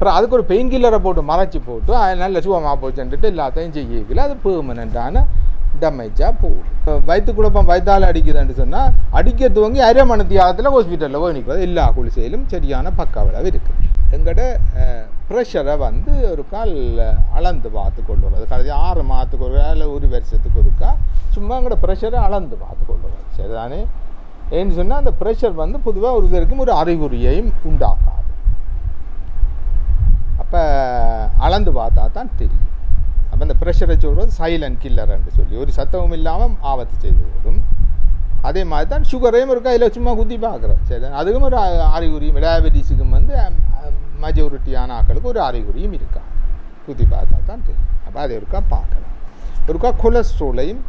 அப்புறம் அதுக்கு ஒரு பெயின் கில்லரை போட்டு மறைச்சி போட்டு அதனால் நல்ல போச்சுன்ட்டு எல்லாத்தையும் செய்யல அது பெர்மனண்ட்டான டேமேஜாக போகும். வயிற்று குழப்பம் வயிற்றால் அடிக்குதுன்னு சொன்னால் அடிக்க துவங்கி அரை தியாகத்தில் ஹாஸ்பிட்டலில் போய் நிற்கிறது எல்லா குளிசையிலும் சரியான பக்கவிளவு இருக்குது. எங்கள்கிட்ட ப்ரெஷரை வந்து ஒரு கால் அளந்து பார்த்து கொண்டு வர்றது. கடைசி ஆறு மாதத்துக்கு ஒரு இல்லை ஒரு வருஷத்துக்கு ஒருக்கா சும்மா எங்களோட ப்ரெஷரை அளந்து பார்த்து கொண்டு வர்றது. சரிதானே? ஏன்னு சொன்னால் அந்த ப்ரெஷர் வந்து பொதுவாக ஒரு இதற்கும் ஒரு அறிகுறியையும் உண்டாகும் அப்போ அளந்து பார்த்தா தான் தெரியும். அப்போ இந்த ப்ரெஷரை சொல்கிறது சைலண்ட் கில்லர்ன்னு சொல்லி ஒரு சத்தமும் இல்லாமல் ஆபத்து செய்து விடும் அதே மாதிரி தான் சுகரையும் இருக்கா? இதில் சும்மா குத்தி பார்க்குறோம் சரி அதுக்கும் ஒரு அறிகுறியும் டயபெட்டிஸுக்கும் வந்து மெஜாரிட்டியான ஆக்களுக்கு ஒரு அறிகுறியும் இருக்கா? குத்தி பார்த்தா தான் தெரியும். அப்போ அதை ஒருக்கா பார்க்கலாம். ஒருக்கா கொலஸ்ட்ரோலையும்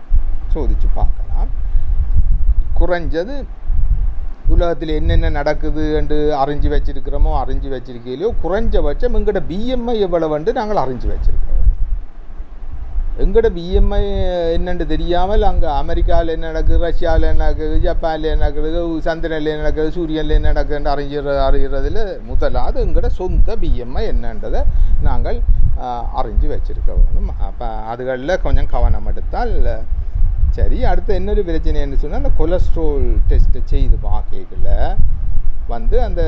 சோதித்து பார்க்கலாம். குறைஞ்சது உலகத்தில் என்னென்ன நடக்குது என்று அறிஞ்சு வச்சிருக்கிறோமோ அறிஞ்சு வச்சிருக்கையிலையோ குறைஞ்சபட்சம் எங்களோட பிஎம்ஐ எவ்வளவுண்டு நாங்கள் அறிஞ்சு வச்சிருக்கிறோம். எங்கட பிஎம்ஐ என்னென்று தெரியாமல் அங்கே அமெரிக்காவில் என்ன நடக்குது ரஷ்யாவில் என்ன நடக்குது ஜப்பானில் என்ன நடக்குது சந்திரனில் என்ன நடக்குது சூரியனில் என்ன நடக்குதுன்னு அறிஞ்சிற அறிகிறதுல முதலாவது எங்கட சொந்த பிஎம்ஐ என்னன்றதை நாங்கள் அறிஞ்சு வச்சிருக்க வேணும் அப்போ அதுகளில் கொஞ்சம் கவனம் எடுத்தால் சரி அடுத்து இன்னொரு பிரச்சனைன்னு சொன்னால் அந்த கொலஸ்ட்ரால் டெஸ்ட்டு செய்து பார்க்கல வந்து அந்த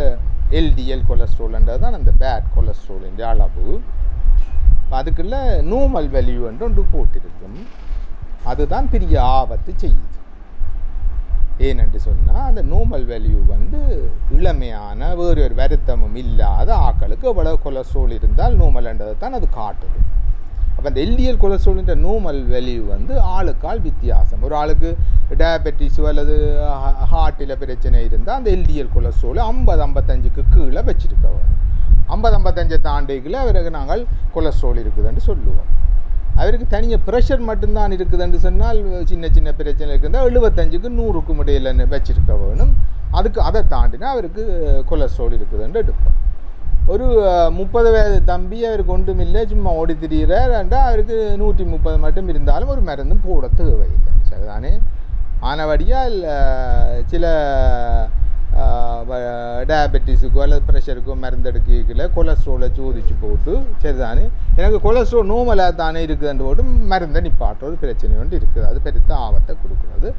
எல்டிஎல் கொலஸ்ட்ரோல்ன்றது தான் அந்த பேட் கொலஸ்ட்ராலின் அளவு. அதுக்குள்ள நூமல் வேல்யூ என்று ஒன்று போட்டிருக்கும். அதுதான் பெரிய ஆபத்து செய்யுது. ஏனென்று சொன்னால் அந்த நோமல் வேல்யூ வந்து இளமையான வேறு ஒரு வருத்தமும் இல்லாத ஆக்களுக்கு எவ்வளவு கொலஸ்ட்ரால் இருந்தால் நோமல்ன்றதை தான் அது காட்டுது. அப்போ அந்த எல்டிஎல் கொலஸ்ட்ரால்ன்ற நோமல் வேல்யூ வந்து ஆளுக்கால் வித்தியாசம். ஒரு ஆளுக்கு டயபெட்டிஸோ அல்லது ஹார்ட்டில் பிரச்சனை இருந்தால் அந்த எல்டிஎல் கொலஸ்ட்ரோல் ஐம்பது ஐம்பத்தஞ்சுக்கு கீழே வச்சுருக்க ஐம்பது ஐம்பத்தஞ்சை தாண்டிக்குள்ள அவருக்கு நாங்கள் கொலஸ்ட்ரால் இருக்குதுன்னு சொல்லுவோம். அவருக்கு தனியாக ப்ரெஷர் மட்டும்தான் இருக்குதுன்னு சொன்னால் சின்ன சின்ன பிரச்சனை இருக்குதுன்னா எழுபத்தஞ்சுக்கு நூறுக்கும் இடையில வச்சுருக்க வேணும் அதுக்கு அதை தாண்டினா அவருக்கு கொலஸ்ட்ரால் இருக்குதுன்னு எடுப்போம். ஒரு முப்பது வயது தம்பி அவருக்கு ஒன்றும் இல்லை சும்மா ஓடி திரியிறாருண்டா அவருக்கு நூற்றி முப்பது மட்டும் இருந்தாலும் ஒரு மருந்தும் போட தேவையில்லை. சரிதானே? ஆனபடியால் இல்லை சில டயபெட்டிஸுக்கோ அல்லது ப்ரெஷருக்கோ மருந்து எடுக்கல கொலஸ்ட்ரோலை சோதிச்சு போட்டு சரிதானே? எனக்கு கொலஸ்ட்ரோல் நோமலாக தானே இருக்குதுன்னு போட்டு மருந்தை நிப்பாட்டுற ஒரு பிரச்சனை ஒன்று இருக்குது. அது பெருத்த ஆபத்தை கொடுக்குறது.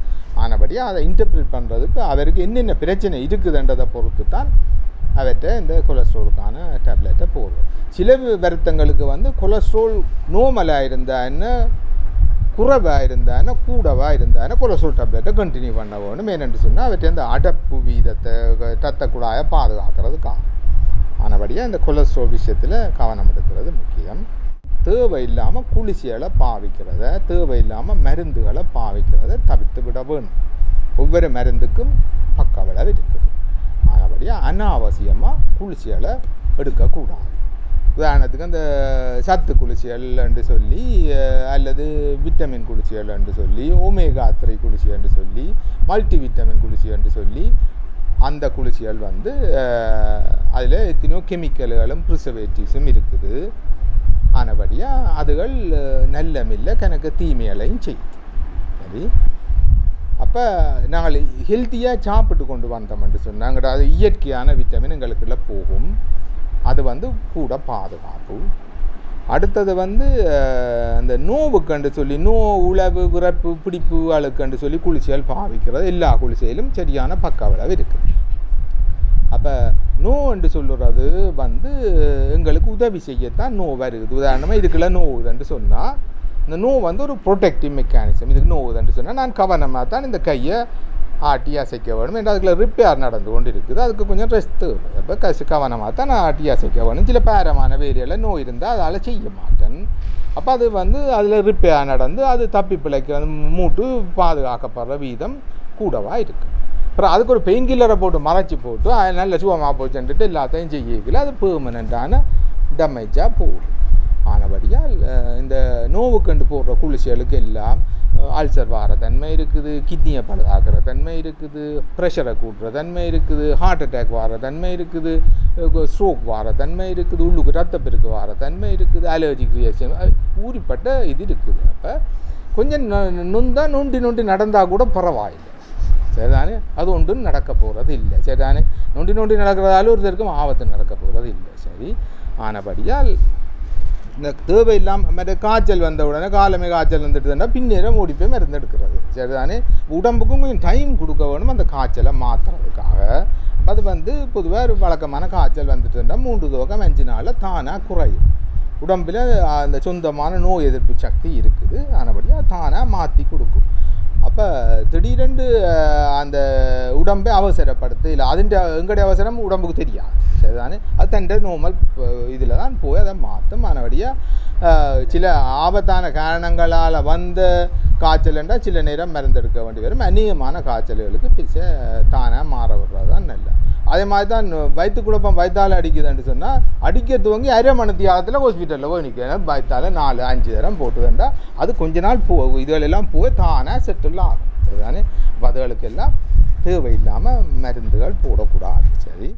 ஆனபடியாக அதை இன்டர்பிரேட் பண்ணுறதுக்கு அவருக்கு என்னென்ன பிரச்சனை இருக்குதுன்றதை பொறுத்து தான் அவற்றை இந்த கொலஸ்ட்ரோலுக்கான டேப்லெட்டை போடுவோம் சில வருத்தங்களுக்கு வந்து கொலஸ்ட்ரோல் நோமலாக இருந்தால் என்ன குறைவாக இருந்தானே கூடவாக இருந்தானே கொலஸ்ட்ரோல் டேப்லெட்டை கண்டினியூ பண்ண வேணும் ஏனென்று சொன்னால் அவற்றை அந்த அடப்பு வீதத்தை ரத்த குழாயை பாதுகாக்கிறதுக்காக. ஆனபடியாக இந்த கொலஸ்ட்ரால் விஷயத்தில் கவனம் எடுக்கிறது முக்கியம். தேவை இல்லாமல் குளிர்ச்சிகளை பாவிக்கிறத தேவையில்லாமல் மருந்துகளை பாவிக்கிறத தவிர்த்து விட வேணும் ஒவ்வொரு மருந்துக்கும் பக்கவிளவு இருக்குது. அனாவசியமாக குளிர்ச்சிகளை எடுக்கக்கூடாது. உதாரணத்துக்கு அந்த சத்து குளிர்ச்சிகள் என்று சொல்லி அல்லது விட்டமின் குளிர்ச்சிகள் என்று சொல்லி ஒமேகா த்ரீ குளிர்ச்சின்னு சொல்லி மல்டி விட்டமின் குளிர்ச்சி என்று சொல்லி அந்த குளிர்ச்சிகள் வந்து அதில் எத்தனையோ கெமிக்கல்களும் ப்ரிசர்வேட்டிவ்ஸும் இருக்குது. ஆனபடியாக அதுகள் நல்லமில்லை நல்ல கணக்கு தீமைகளையும் செய்யுது சரி? அப்போ நாங்கள் ஹெல்த்தியாக சாப்பிட்டு கொண்டு வந்தோம்னு சொன்னாங்க அது இயற்கையான விட்டமின் எங்களுக்குள்ள போகும். அது வந்து கூட பாதுகாப்பு. அடுத்தது வந்து அந்த நோவுக்கண்டு சொல்லி நோ உழவு விறப்பு பிடிப்பு அழுக்கண்டு சொல்லி குளிர்ச்சிகள் பாவிக்கிறது. எல்லா குளிச்சையிலும் சரியான பக்கவளவு இருக்குது. அப்போ நோ என்று சொல்லுறது வந்து எங்களுக்கு உதவி செய்யத்தான் நோ வருது. உதாரணமாக இதுக்குள்ள நோவுதுன்னு சொன்னால் இந்த நோ வந்து ஒரு ப்ரொடெக்டிவ் மெக்கானிசம் இதுக்கு நோவுதுன்னு சொன்னால் நான் கவனமாக தான் இந்த கையை ஆட்டி அசைக்க வேணும் என்று அதுக்குள்ள ரிப்பேர் நடந்து கொண்டு இருக்குது அதுக்கு கொஞ்சம் ரெஸ்ட் தேவை. அப்போ கசி கவனமாக தான் நான் ஆட்டி அசைக்க வேணும் சில பேரமான வேரியெல்லாம் நோய் இருந்தால் அதால் செய்ய மாட்டேன். அப்போ அது வந்து அதில் ரிப்பேர் நடந்து அது தப்பி பிழைக்க வந்து மூட்டு பாதுகாக்கப்படுற வீதம் கூடவாக இருக்குது அப்புறம் அதுக்கு ஒரு பெயின் கில்லரை போட்டு மறைச்சி போட்டு அது நல்ல சுகமாக போச்சுன்ட்டு எல்லாத்தையும் செய்யல அது பெர்மனண்ட்டான டேமேஜாக போகும். ஆனபடியால் இந்த இந்த நோவுக்கண்டு போடுற குளிர்ச்சிகளுக்கு எல்லாம் அல்சர் வார தன்மை இருக்குது கிட்னியை பழுதாக்குற தன்மை இருக்குது ப்ரெஷரை கூட்டுற தன்மை இருக்குது ஹார்ட் அட்டாக் வார தன்மை இருக்குது ஸ்ட்ரோக் வார தன்மை இருக்குது உள்ளுக்கு ரத்தப்பெருக்கு வார தன்மை இருக்குது அலர்ஜிக் ரியாக்ஷன் ஊறிப்பட்ட இது இருக்குது. அப்போ கொஞ்சம் நொந்தா நொண்டி நொண்டி நடந்தால் கூட பரவாயில்லை. சரிதானே? அது ஒன்றும் நடக்க போகிறது இல்லை சரிதானே? நொண்டி நொண்டி நடக்கிறதால ஒருத்தருக்கும் ஆபத்து நடக்க போகிறது இல்லை சரி. ஆனபடியால் இந்த தேவையில்லாமல் மற்ற காய்ச்சல் வந்த உடனே காலமே காய்ச்சல் வந்துட்டுதுன்னா பின்னேரம் ஓடி போய் மருந்து எடுக்கிறது சரிதானே? உடம்புக்கும் கொஞ்சம் டைம் கொடுக்க வேணும் அந்த காய்ச்சலை மாற்றுறதுக்காக அது வந்து பொதுவாக ஒரு வழக்கமான காய்ச்சல் வந்துட்டுன்னா மூன்று துவக்கம் அஞ்சு நாளில் தானாக குறையும். உடம்பில் அந்த சொந்தமான நோய் எதிர்ப்பு சக்தி இருக்குது. ஆனபடியாக தானாக மாற்றி கொடுக்கும். அப்போ திடீரென்று அந்த உடம்பை அவசரப்படுத்து இல்லை அதுண்ட எங்களுடைய அவசரம்? உடம்புக்கு தெரியாது. சரிதானே அது தண்ட நோமல் இதில் தான் போய் அதை மாற்றும் மறுபடியாக சில ஆபத்தான காரணங்களால் வந்த காய்ச்சல் என்றால் சில நேரம் மருந்தெடுக்க வேண்டி வரும். அநேகமான காய்ச்சல்களுக்கு பிச்சை தானாக மாற விடுறது தான் நல்ல அதே மாதிரி தான் வயிற்று குழப்பம் வயிற்றால் அடிக்குதுன்னு சொன்னால் அடிக்க துவங்கி அரை மணி தியாகத்தில் ஹாஸ்பிட்டலில் போய் நிற்கிறேன் வயிற்றால் நாலு அஞ்சு தரம் போட்டுதுண்டா அது கொஞ்ச நாள் போ இதுகளெல்லாம் போய் தானாக செட்டில் ஆகும். சரிதானே? அப்ப அதுகளுக்கெல்லாம் தேவையில்லாமல் மருந்துகள் போடக்கூடாது. சரி.